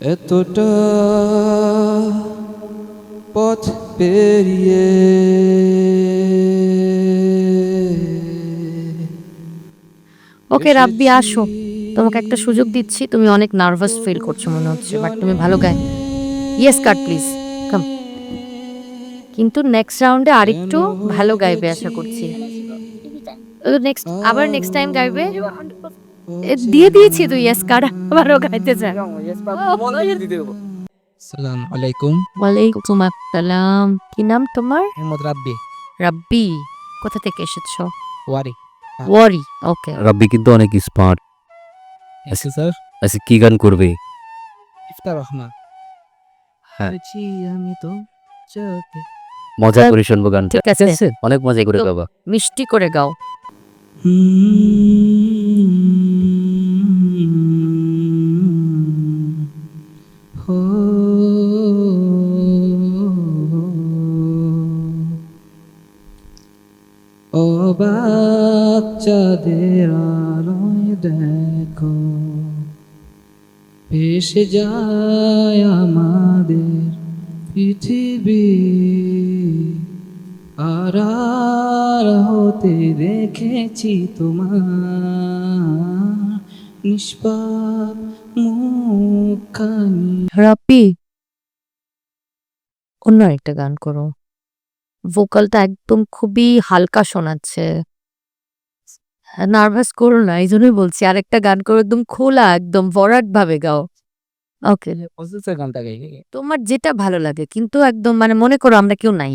এতটা পথ পেরিয়ে ওকে রাব্বি আসো। তোমাকে একটা সুযোগ দিচ্ছি। তুমি অনেক নার্ভাস ফিল করছ মনে হচ্ছে বাট তুমি ভালো গায় ইয়েস কাট প্লিজ কাম কিন্তু নেক্সট রাউন্ডে আরেকটু ভালো গাইবে আশা করছি। নেক্সট আবার নেক্সট টাইম গাইবে? দিয়ে দিয়েছি তুই ইয়েস কার্ড আবারও গাইতে চাই সালাম আলাইকুম। ওয়ালাইকুম আসসালাম। কি নাম তোমার? মোহাম্মদ রাব্বি। রাব্বি কোথা থেকে এসেছ? ওয়ারি। ওয়ারি ওকে। রাব্বি কিন্তু অনেক স্মার্ট এসে স্যার আচ্ছা কি গান করবে? ইফতার রহমান। হ্যাঁ। আমি তো মজা করে শুনব গান ঠিক আছে। অনেক মজা করে বাবা মিষ্টি করে গাও। অবাক ভেসে যায় আমাদের পৃথিবী। আড়াল হতে দেখেছি তোমার নিষ্পাপ মুখানি রাব্বি অন্য একটা গান করো। ভোকালটা একদম খুবই হালকা শোনাচ্ছে। নার্ভাস করো না এই জন্যই বলছি আরেকটা গান করো একদম খোলা একদম ভরাট ভাবে গাও ওকে গানটা গাই। তোমার যেটা ভালো লাগে কিন্তু একদম মানে মনে করো আমরা কেউ নাই।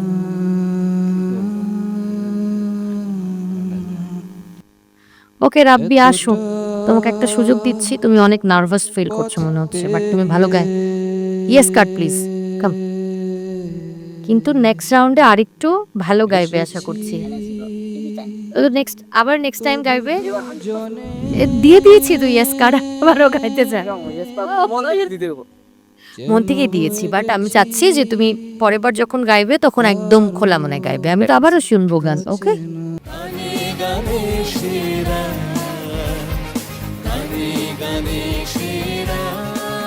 ওকে রাব্বি আসো তোমাকে একটা সুযোগ দিচ্ছি। তুমি অনেক নার্ভাস ফিল করছ মনে হচ্ছে বাট তুমি ভালো গায়। ইয়েস কাট প্লিজ কাম কিন্তু নেক্সট রাউন্ডে আরেকটু ভালো গাইবে আশা করছি। নেক্সট আবার নেক্সট টাইম গাইবে? দিয়ে দিয়েছি তুই ইয়েস কার্ড আবারও গাইতে চাই মন থেকেই দিয়েছি বাট আমি চাচ্ছি যে তুমি পরের বার যখন গাইবে, তখন একদম খোলা মনে গাইবে। আমি তো আবারও শুনব গান ওকে Shri Ram Gani Gani